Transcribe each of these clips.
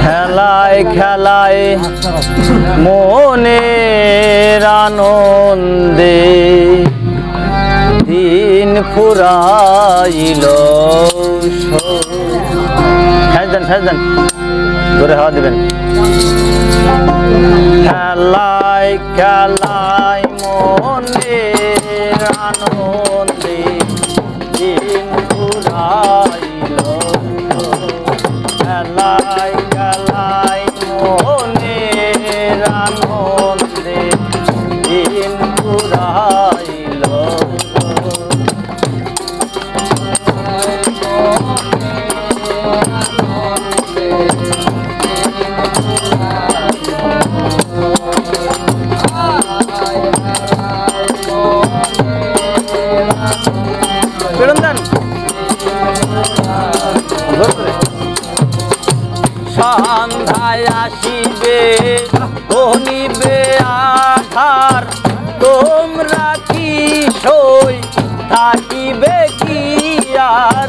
খেলায় খেলায় মনের আনন্দে দিন ফুরাইল ফেস দেন ফেস দেন ধরে হাওয়া দিবেন। খেলায় খেলায় মনের আনন্দে সন্ধ্যায় আসিবে ধনিবে আধার। তোমরা কি সই থাকিবে কি আর।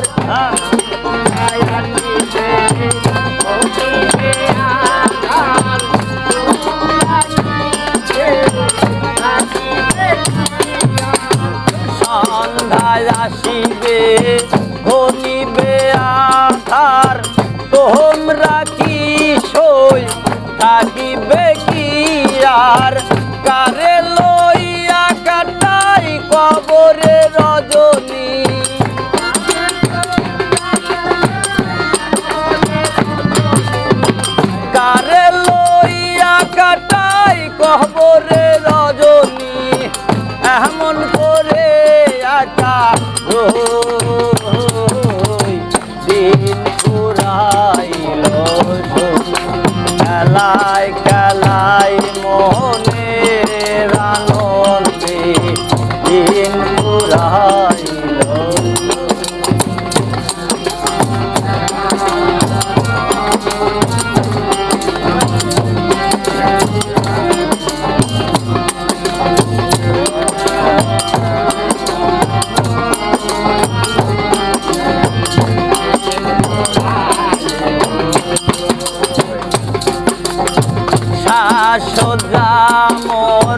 সন্ধ্যায় আসিবে কি সই থাকিবে কি আর? কারে লইয়া কাটাই কবরে রজনী? কারে লইয়া কাটাই কবরে রজনী? এমন করে আকা খেলায় শাসদা মোর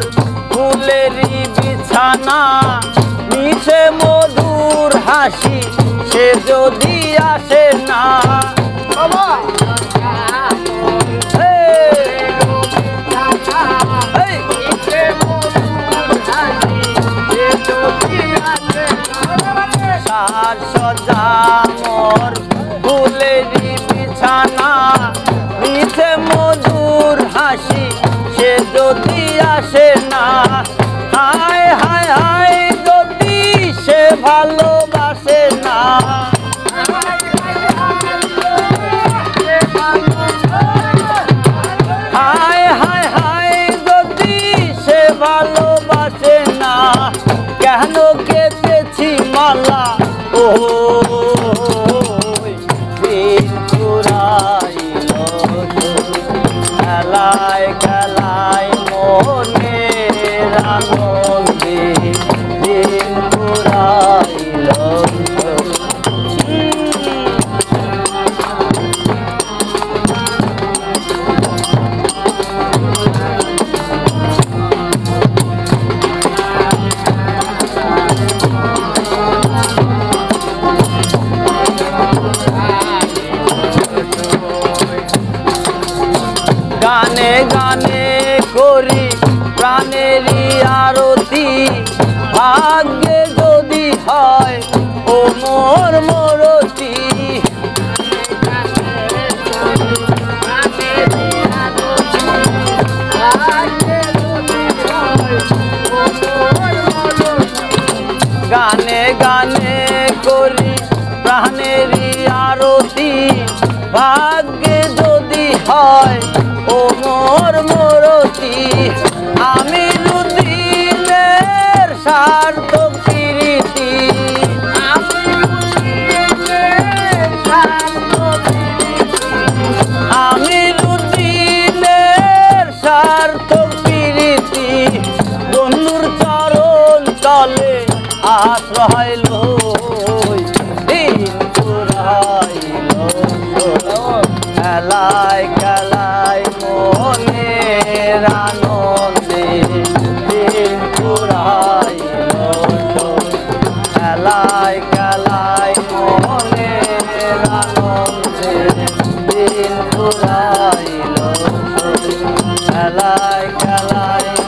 ফুলেরই বিছানা মিশে মধুর হাসি সে যদি না। এই, সাজ সে যদি আসে না, হায় হায় হায়, যদি সে ভালোবাসে না। হায় হায় হায়, যদি সে ভালোবাসে না, কেন কেটেছি মালা? ও মনের ভাগ্যে যদি হয় ও মোর সার্থক প্রীতি আমি রুদিনের সার্থক প্রীতি বন্ধুর চরণ তলে আশ্রয় খেলায় খেলায় মনে রানো খেলায়